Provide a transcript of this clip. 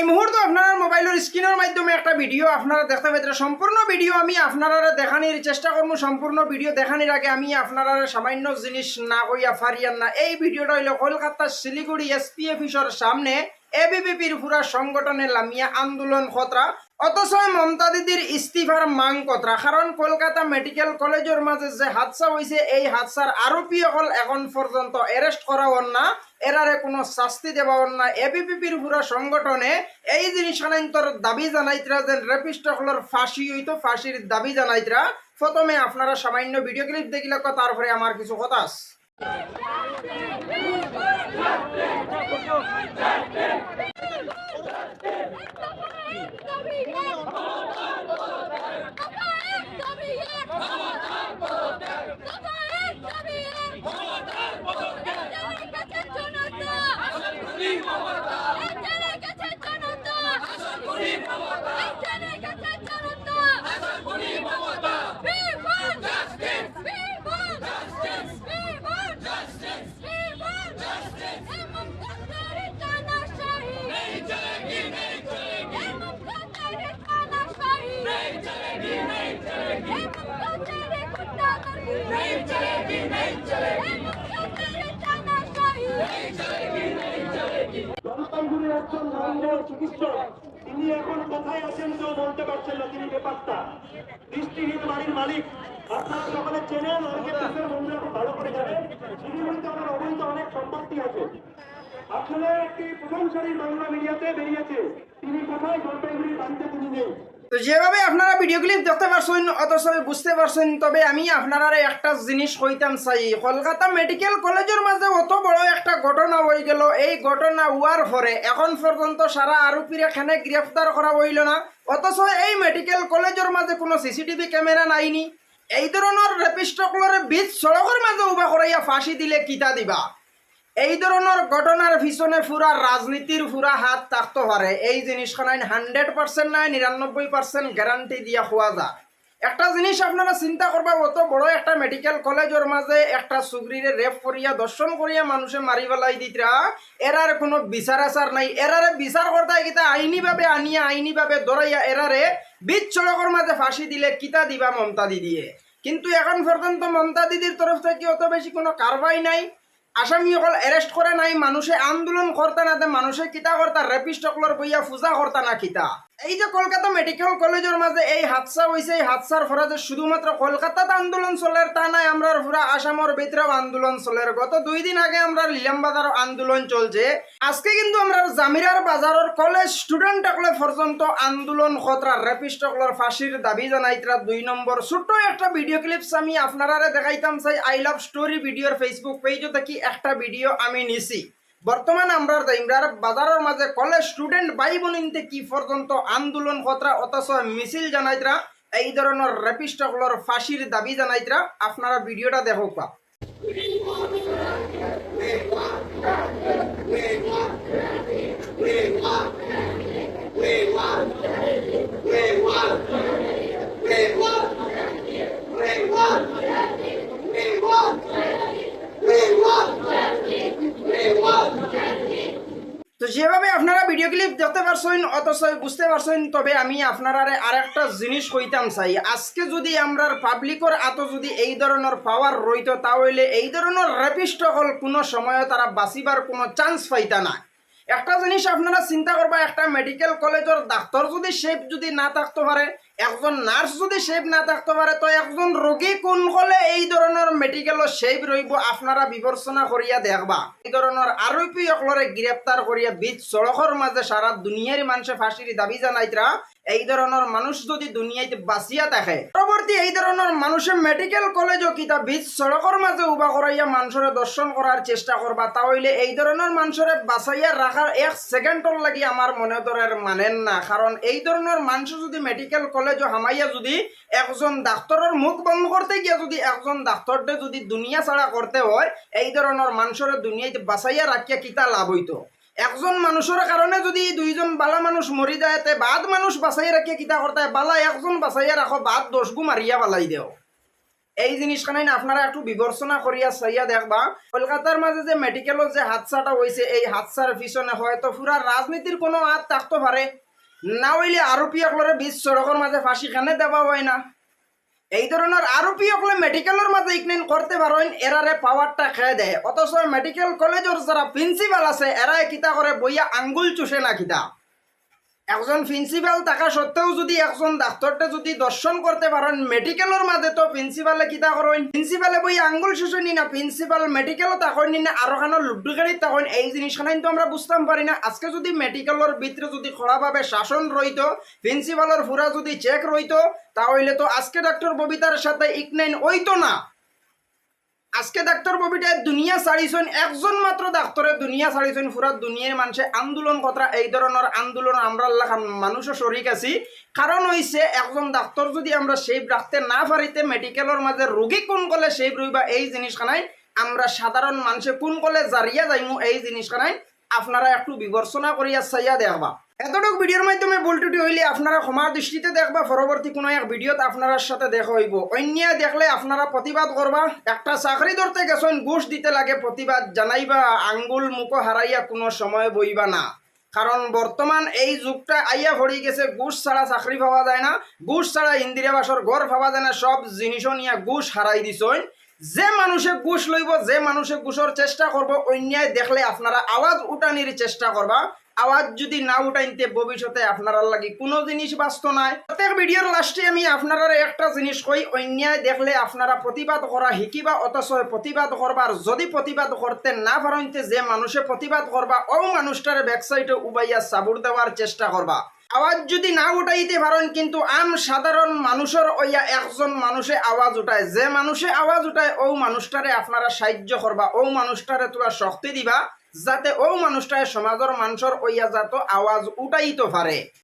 এই মুহূর্তে আপনার মোবাইলের স্ক্রিনের মাধ্যমে একটা ভিডিও আপনারা দেখতে পাইতে সম্পূর্ণ ভিডিও আমি আপনারা দেখানির চেষ্টা করব। সম্পূর্ণ ভিডিও দেখানির আগে আমি আপনারা সামান্য জিনিস না কইয়া ফারিয়ান না। এই ভিডিওটা হইল কলকাতার শিলিগুড়ি এসপি অফিসের সামনে এবিপিপির পুরা সংগঠনে লামিয়া আন্দোলন খতরা, অথচ মমতা দিদির ইস্তিফার মাং কতরা কারণ কলকাতা মেডিকেল কলেজের মাঝে যে হাদসা হয়েছে এই হাদসার আরোপি হল এখন পর্যন্ত অ্যারেস্ট করা না। এরারে কোনো শাস্তি দেওয়া না। এবিপিপির পুরা সংগঠনে এই জিনিস আনন্তর দাবি জানাইতরা যে রেপিস্ট হলর ফাঁসি হইতো, ফাঁসির দাবি জানাইতরা, প্রথমে আপনারা সামান্য ভিডিও ক্লিপ দেখিলে তারপরে আমার কিছু কথা একজন মাননীয় চিকিৎসক। তিনি এখন কোথায় আছেন কেউ বলতে পারছেন না তিনি ব্যাপারটা। দৃষ্টিহীন বাড়ির মালিক। আপনারা সকলে চেনেন, অনেকে দেশের বন্ধুরা খুব ভালো করে জানেন। শিলিগুড়িতে আমার অবৈধ অনেক সম্পত্তি আছে। আসলে একটি প্রথম সারির বাংলা মিডিয়াতে বেরিয়েছে। তিনি কোথায় জলপাইগুড়ির বাড়িতে তিনি নেই। তো যেভাবে আপনারা ভিডিও ক্লিপ দেখতে পারছেন, অথচ বুঝতে পারছেন, তবে আমি আপনারা একটা জিনিস কইতাম চাই। কলকাতা মেডিকেল কলেজের মাঝে অত বড় একটা ঘটনা হয়ে গেল। এই ঘটনা হওয়ার পরে এখন পর্যন্ত সারা আরোপীর এখানে গ্রেফতার করা হইল না। অথচ এই মেডিকেল কলেজের মাঝে কোনো সিসিটিভি ক্যামেরা নাইনি। এই ধরনের রেপিস্টকলরে বীজ সড়কের মাঝে উবা করাইয়া ফাঁসি দিলে কিতা দিবা? এই ধরনের ঘটনার পিছনে পুরা রাজনীতির পুরা হাত থাকতে পারে। এই জিনিসখান হান্ড্রেড পার্সেন্ট নাই নিরানব্বই পার্সেন্ট গ্যারান্টি দিয়া হওয়া যায়। একটা জিনিস আপনারা চিন্তা করবা, অত বড় একটা মেডিকেল কলেজের মাঝে একটা সুগ্রীরে রেপ করিয়া, দর্শন করিয়া মানুষে মারি পেলাই দিতরা, এরার কোনো বিচার আচার নাই। এরারে বিচার করতে কিতা আইনিভাবে আনিয়া, আইনিভাবে ধরাইয়া, এরারে বীজ সড়কের মাঝে ফাঁসি দিলে কিতা দিবা মমতা দিদিয়ে? কিন্তু এখন পর্যন্ত মমতা দিদির তরফ থেকে অত বেশি কোনো কারবাই নাই। আসামি অকল এরেস্ট করে নাই মানুষে আন্দোলন করতে না মানুষে কিতা করতা রেপিস্ট অকলর বইয়া পূজা করতা না কিতা। এই যে কলকাতা মেডিকেল কলেজের মাঝে এই হাদসা হয়েছে এই হাদসার ফলে যে শুধুমাত্র কলকাতাত আন্দোলন চলের তা নাই আমরা পুরা আসামের ভিতরেও আন্দোলন চলের গত দুই দিন আগে আমরা লিলাম বাজার আন্দোলন চলছে। আজকে কিন্তু আমরা জামিরার বাজারের কলেজ স্টুডেন্ট সকলে পর্যন্ত আন্দোলন খতরা রেপিস্ট অকলর ফাঁসির দাবি জানাইতরা দুই নম্বর ছোট্ট একটা ভিডিও ক্লিপস আমি আপনারা দেখাইতাম চাই আই লাভ স্টোরি ভিডিওর ফেসবুক পেজও থেকে একটা ভিডিও আমি নিছি। বর্তমান আমরা ইমরার বাজারের মাঝে কলেজ স্টুডেন্ট ভাই বোনিনতে কি পর্যন্ত আন্দোলন খতরা অথচ মিছিল জানাইতরা এই ধরনের রেপিস্টকলর ফাঁসির দাবি জানাইতরা আপনারা ভিডিওটা দেখো পা We যেভাবে আপনারা ভিডিও ক্লিপ দেখতে পারছেন, অথচ বুঝতে পারছেন, তবে আমি আপনারা আর একটা জিনিস কইতাম চাই। আজকে যদি আমরা পাবলিকর আত যদি এই ধরনের পাওয়ার রইত, তাহলে এই ধরনের রেপিস্ট হল কোনো সময় তারা বাঁচিবার কোনো চান্স পাইতা না। একটা জিনিস আপনারা চিন্তা করবা, একটা মেডিকেল কলেজের ডাক্তার যদি সেফ যদি না থাকতে পারে একজন নার্স যদি সেফ না থাকতে পারে, তো একজন রোগী কোন হলে এই ধরনের মেডিকেলও সেফ রইব আপনারা বিবেচনা করিয়া দেখবা। এই ধরনের আরোপী অকলরে গ্রেপ্তার করিয়া বীজ সড়কের মাঝে সারা দুনিয়ার মানুষে ফাঁসির দাবি জানাইতরা এই ধরনের মানুষ যদি দুনিয়াতে বাঁচিয়া থাকে পরবর্তী এই ধরনের মানুষের মেডিকেল কলেজও কিতা বীজ সড়কের মাঝে উবা করাইয়া মানুষের দর্শন করার চেষ্টা করবা তাহলে এই ধরনের মানুষের বাঁচাইয়া রাখার এক সেকেন্ডর লাগি আমার মনে ধরের মানেন না। কারণ এই ধরনের মানুষ যদি মেডিকেল কলেজও হামাইয়া যদি একজন ডাক্তারের মুখ বন্ধ করতে গিয়ে যদি একজন ডাক্তারটে যদি দুনিয়া ছাড়া করতে হয়, এই ধরনের মানুষের দুনিয়াতে বাঁচাইয়া রাখিয়া কিতা লাভ হইতো? একজন মানুষের কারণে যদি দুইজন বালা মানুষ মরি যায়, তে বাদ মানুষ বাঁচাই রাখিয়া কিতা করতে বালা একজন বাঁচাইয়া রাখো বাদ দশ গু মারিয়া বালাই দেও। এই জিনিসখানাই না আপনারা একটু বিবেচনা করিয়া চাইয়া দেখবা কলকাতার মাঝে যে মেডিকেলের যে হাদসাটা হয়েছে এই হাদসার পিছনে হয়তো পুরা রাজনীতির কোনো হাত থাকতে পারে না হইলে আরোপি বিশ সড়কের মাঝে ফাঁসি খানে দেওয়া হয় না। এই ধরনের আরোপি অকলে মেডিকেলের মাঝে ইকনেন করতে পারেন, এরারে পাওয়ারটা খেয়ে দেয়। অথচ মেডিকেল কলেজের যারা প্রিন্সিপাল আছে, এরাই কিতা করে বইয়া আঙ্গুল চুষে না কিতা। একজন প্রিন্সিপাল থাকা সত্ত্বেও যদি একজন ডাক্তারটা যদি দর্শন করতে পারেন মেডিকেলের মাঝে তো প্রিন্সিপালে কিতা করেন প্রিন্সিপালে বই আঙ্গুল শুষে নি না প্রিন্সিপাল মেডিকেলও তখন নি না আরও খানো লুড্ডু গাড়ি তখন এই জিনিসখানাই তো আমরা বুঝতাম পারি না। আজকে যদি মেডিকেলের ভিতরে যদি খোলাভাবে শাসন রইতো প্রিন্সিপালের পুরা যদি চেক রইতো তাহলে তো আজকে ডাক্তার ববিতার সাথে ইকনাইন ওইতো না। আজকে ডাক্তার ববিটায় দুনিয়া ছাড়িছেন, একজন মাত্র ডাক্তারে দুনিয়া ছাড়িছেন পুরা দুনিয়ার মানুষে আন্দোলন কথা এই ধরনের আন্দোলন আমরা মানুষও শরিক আছি। কারণ হইছে একজন ডাক্তার যদি আমরা সেই রাখতে না পারিতে মেডিকেলের মাঝে রোগী কোন কলে সেই রইবা এই জিনিসখানাই আমরা সাধারণ মানুষে কোন কলে জারিয়া যাইমু, এই জিনিসখানাই আপনারা একটু বিবেচনা করিয়া চাইয়া দেখবা। এতটুক ভিডিওর মাধ্যমে ভুলটুটি হইলে আপনারা ক্ষমার দৃষ্টিতে দেখবা, পরবর্তী কোনো এক ভিডিওত আপনার সাথে দেখা হইব। অন্যায় দেখলে আপনারা প্রতিবাদ করবা, একটা চাকরি ধরতে গেছেন, ঘুষ দিতে লাগে, প্রতিবাদ জানাইবা, আঙ্গুল মুখ হারাইয়া কোনো সময় বইবা না। কারণ বর্তমান এই যুগটা আইয়া ভরি গেছে, ঘুষ ছাড়া চাকরি পাওয়া যায় না, ঘুষ ছাড়া ইন্দিরা বাসর ঘর পাওয়া যায় না, সব জিনিসও নিয়ে ঘুষ হারাই দিছইন। যে মানুষে ঘুষ লইব, যে মানুষে ঘুষের চেষ্টা করব, অন্যায় দেখলে আপনারা আওয়াজ উঠানির চেষ্টা করবা। আওয়াজ যদি না উঠাইতে ভবিষ্যতে আপনারা লাগি কোনো জিনিস বাঁচত নাই। প্রত্যেক ভিডিওর লাস্টে আমি আপনারা একটা জিনিস কই, অন্যায় দেখলে আপনারা প্রতিবাদ করা শিকিবা, অথচ প্রতিবাদ করবার, যদি প্রতিবাদ করতে না পারইতে যে মানুষে প্রতিবাদ করবা ও মানুষটার ব্যাকসাইডে উবাইয়া সাবুর দেওয়ার চেষ্টা করবা। আওয়াজ যদি না উঠাইতে পারেন, কিন্তু আম সাধারণ মানুষের ওইয়া একজন মানুষে আওয়াজ উঠায়। যে মানুষে আওয়াজ উঠায় ও মানুষটারে আপনারা সাহায্য করবা ও মানুষটারে তোলা শক্তি দিবা। যাতে ও মানুষটায় সমাজের মানুষের ওইয়া যাতে আওয়াজ উঠাইতে পারে